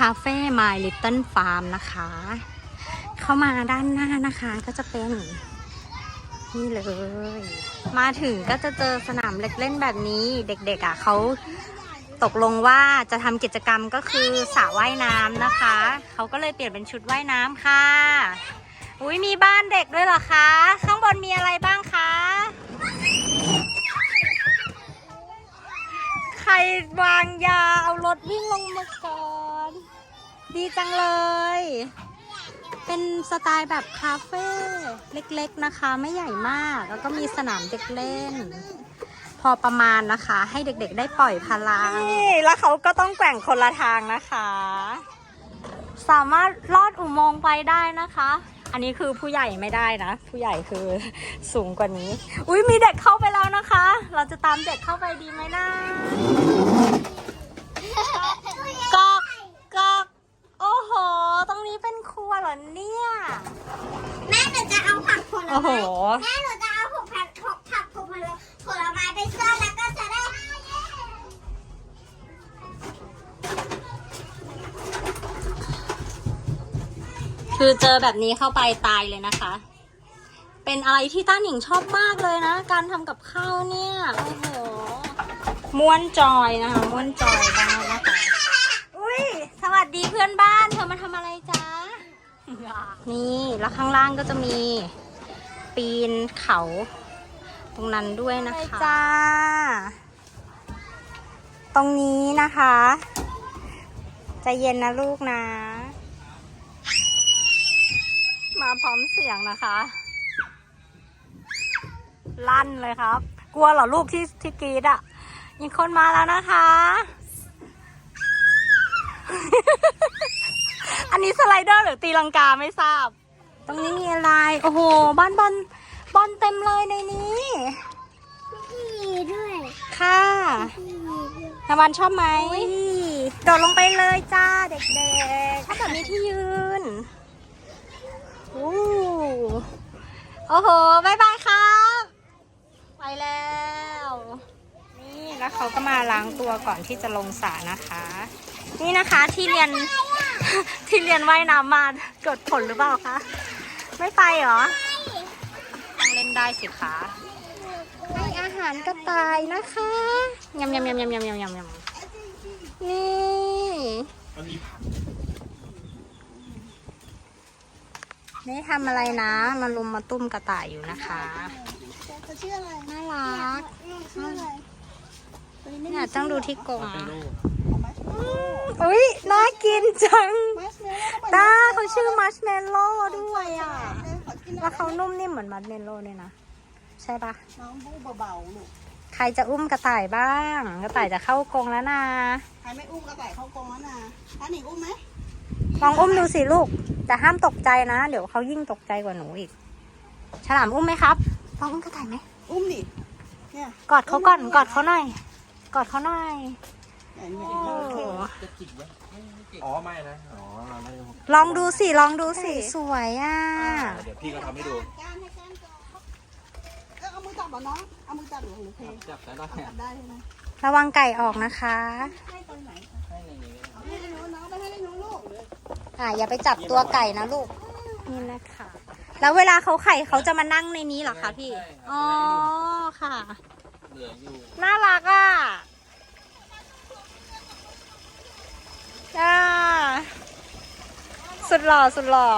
คาเฟ่ My Little Farm นะคะ เข้ามาด้านหน้านะคะก็จะเป็น นี่เลย มาถึงก็จะเจอสนามเล็กเล่นแบบนี้เด็กๆอะเขาตกลงว่าจะทำกิจกรรมก็คือสระว่ายน้ำนะคะ เขาก็เลยเปลี่ยนเป็นชุดว่ายน้ำค่ะ อุ้ยมีบ้านเด็กด้วยเหรอคะ ข้างบนมีอะไรบ้างคะ ใครวางยาเอารถวิ่งลงมาก่อน ดีจังเลย เป็นสไตล์แบบคาเฟ่เล็กๆนะคะ ไม่ใหญ่มาก แล้วก็มีสนามเด็กเล่น พอประมาณนะคะ ให้เด็กๆได้ปล่อยพลังนี่แล้วเขาก็ต้องแกว่งคนละทางนะคะ สามารถลอดอุโมงค์ไปได้นะคะ อันนี้คือผู้ใหญ่ไม่ได้นะ ผู้ใหญ่คือสูงกว่านี้ อุ้ยมีเด็กเข้าไปแล้วนะคะ เราจะตามเด็กเข้าไปดีไหมนะ เป็นครัวเหรอเนี่ย แม่หนูจะเอาผักผลโอ้โห ไม้แม่หนูจะเอาผักผักผักผักผลไม้ผลไม้ไปซ่อนแล้วก็จะได้คือเจอแบบนี้เข้าไปตายเลยนะคะ เป็นอะไรที่ต้าหนิงชอบมากเลยนะ การทำกับข้าวเนี่ย โอ้โห ม้วนจอยนะคะ ม้วนจอยบ้างนะคะ อุ้ย สวัสดีเพื่อนบ้าน เธอมาทำอะไรจ๊ะ นี่แล้วข้างล่างก็จะมีปีนเขา ตรงนั้นด้วยนะคะจ้า ตรงนี้นะคะใจะเย็นนะลูกนะ มาพร้อมเสียงนะคะ ลั่นเลยครับ กลัวเหรอลูกที่ที่กรีดอะมีคนมาแล้วนะคะ อันนี้สไลเดอร์หรือตีลังกาไม่ทราบ ตรงนี้มีอะไร โอ้โห บ้านบอลบอลเต็มเลยในนี้มีด้วยค่ะมีด้วยนาวันชอบไหมโดดลงไปเลยจ้าเด็กๆชอบแบบนี้ที่ยืนอู้โอ้โหบายบายครับ ไปแล้ว นี่แล้วเขาก็มาล้างตัวก่อนที่จะลงสระนะคะ นี่นะคะที่เรียน ที่เรียนว่ายน้ำมาเกิดผลหรือเปล่าคะ ไม่ไปเหรอต้องเล่นได้สิคะให้อาหารกระต่ายนะคะยำยำยำยำยำยำยำยำนี่นี่ทำอะไรนะ มาลุมมาตุ้มกระต่ายอยู่นะคะเขาชื่ออะไรน่ารักชื่ออะไรเนี่ยต้องดูที่กรง อุ้ยน่ากินจังมัสเมลโล่ตาเขาชื่อมัชเมลโล่ด้วยอะ แล้วเขานุ่มนิ่มเหมือนมัชเมลโล่เลยนะ ใช่ปะน้องบูเบาๆลูกใครจะอุ้มกระต่ายบ้าง กระต่ายจะเข้ากรงแล้วนะ ใครไม่อุ้มกระต่ายเข้ากรงแล้วนะถ้าหนิงอุ้มไหมลองอุ้มดูสิลูก แต่ห้ามตกใจนะ เดี๋ยวเขายิ่งตกใจกว่าหนูอีก ฉลามอุ้มไหมครับลองอุ้มกระต่ายไหมอุ้มดิ เนี่ย กอดเขาก่อน กอดเขาหน่อย กอดเขาหน่อย เนี่ยเนี่ยโอ้จะจิกไหมอ๋อไม่นะ อ๋อเราไม่ได้ลองดูสิ ลองดูสิ สวยอะ เดี๋ยวพี่ก็ทำให้ดูก้านให้ก้านก่อนเออเอามือจับเหรอน้อง เอามือจับหรือหรือเพลงจับได้ได้จับได้ใช่ไหมระวังไก่ออกนะคะ ให้ตอนไหนให้ในนี้เอาให้หนูน้องไปให้หนูลูกอ่าอย่าไปจับตัวไก่นะลูก นี่นะคะ แล้วเวลาเขาไข่เขาจะมานั่งในนี้เหรอคะพี่ อ๋อค่ะ เหลืออยู่ น่ารักอะจ้า สุดหล่อสุดหล่อ